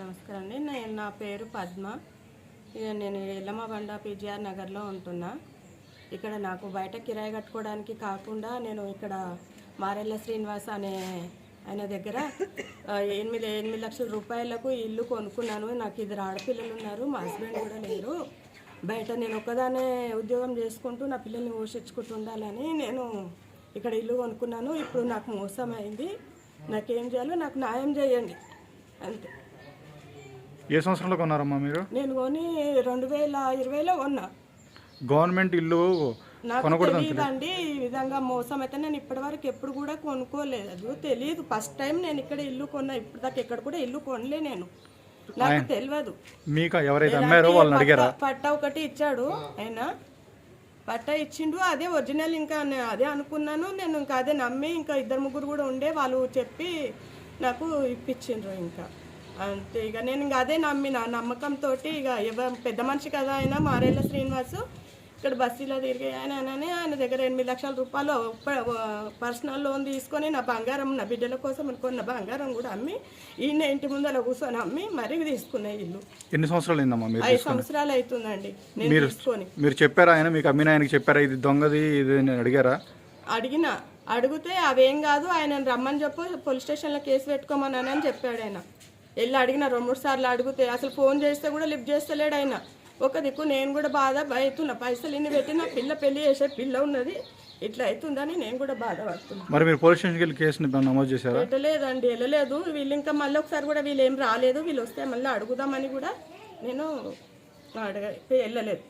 నమస్కారం అండి. నేను నా పేరు పద్మ. ఇక నేను ఎల్లమ్మ బండ పిజిఆర్ నగర్లో ఉంటున్నా. ఇక్కడ నాకు బయట కిరాయి కట్టుకోవడానికి కాకుండా నేను ఇక్కడ మారెల్ల శ్రీనివాస్ అనే ఆయన దగ్గర ఎనిమిది ఎనిమిది లక్షల రూపాయలకు ఇల్లు కొనుక్కున్నాను. నాకు ఇద్దరు ఆడపిల్లలు ఉన్నారు. మా హస్బెండ్ కూడా లేరు. బయట నేను ఒక్కదానే ఉద్యోగం చేసుకుంటూ నా పిల్లల్ని పోషించుకుంటూ ఉండాలని నేను ఇక్కడ ఇల్లు కొనుక్కున్నాను. ఇప్పుడు నాకు మోసం అయింది నాకేం చేయాలో నాకు న్యాయం చేయండి. అంతే. ఏ సంవత్సరంలో కొన్నారమ్మా మీరు? నేను కొని రెండు వేల ఇరవైలో కొన్నా. గవర్నమెంట్ ఇల్లు నాకు తెలియదండి ఈ విధంగా మోసం అయితే నేను ఇప్పటివరకు ఎప్పుడు కూడా కొనుక్కోలేదు. తెలియదు ఫస్ట్ టైం నేను ఇక్కడ ఇల్లు కొన్నా. ఇప్పుడు దాకా ఎక్కడ కూడా ఇల్లు కొనలే నేను. నాకు తెలియదు మీకు ఎవరైతే అమ్మారో వాళ్ళని అడిగారా? పట్ట- పట్ట ఒకటి ఇచ్చాడు ఆయన. పట్ట ఇచ్చిండు. అదే ఒరిజినల్ ఇంకా నే- అదే అనుకున్నాను. నేను ఇంకా అదే నమ్మి ఇంకా ఇద్దరు ముగ్గురు కూడా ఉండే వాళ్ళు చెప్పి నాకు ఇప్పించిండ్రు ఇంకా. అంతే. ఇక నేను ఇంకా అదే నమ్మిన. నమ్మకంతో ఇక ఎవ పెద్ద మనిషి కదా ఆయన మారేళ్ళ శ్రీనివాసు ఇక్కడ బస్సులో తిరిగి ఆయన అనని ఆయన దగ్గర ఎనిమిది లక్షల రూపాయలు పర్సనల్ లోన్ తీసుకొని నా బంగారం నా బిడ్డల కోసం కొన్న బంగారం కూడా అమ్మి ఈయన ఇంటి ముందర కూర్చొని అమ్మి మరీ తీసుకున్న ఇల్లు. ఎన్ని సంవత్సరాలు అయిందమ్మా మీరు ఐదు సంవత్సరాలు అవుతుందండి నేను తీసుకొని. మీరు చెప్పారా ఆయన? మీకు అమ్మిన ఆయనకి చెప్పారా? ఇది దొంగది ఇది అని అడిగారా? అడిగిన. అడిగితే అవేం కాదు ఆయన రమ్మని చెప్పు పోలీస్ స్టేషన్లో కేసు పెట్టుకోమని అని చెప్పాడు ఆయన. వెళ్ళి అడిగిన రెండు మూడు సార్లు అడిగితే అసలు ఫోన్ చేస్తే కూడా లిఫ్ట్ చేస్తలేడు ఆయన. ఒక దిక్కు నేను కూడా బాధ అవుతున్నా పైసలు ఇన్ని పెట్టి నా పిల్ల పెళ్ళి చేసే పిల్ల ఉన్నది. ఇట్లా అవుతుందని నేను కూడా బాధపడుతున్నా. మరి మీరు పోలీస్ స్టేషన్కి వెళ్ళి కేసుని నమోదు చేశారా? పెట్టలేదండి వెళ్ళలేదు. వీళ్ళు ఇంకా మళ్ళీ ఒకసారి కూడా వీళ్ళు ఏం రాలేదు. వీళ్ళు వస్తే మళ్ళీ అడుగుదామని కూడా నేను అడగ వెళ్ళలేదు.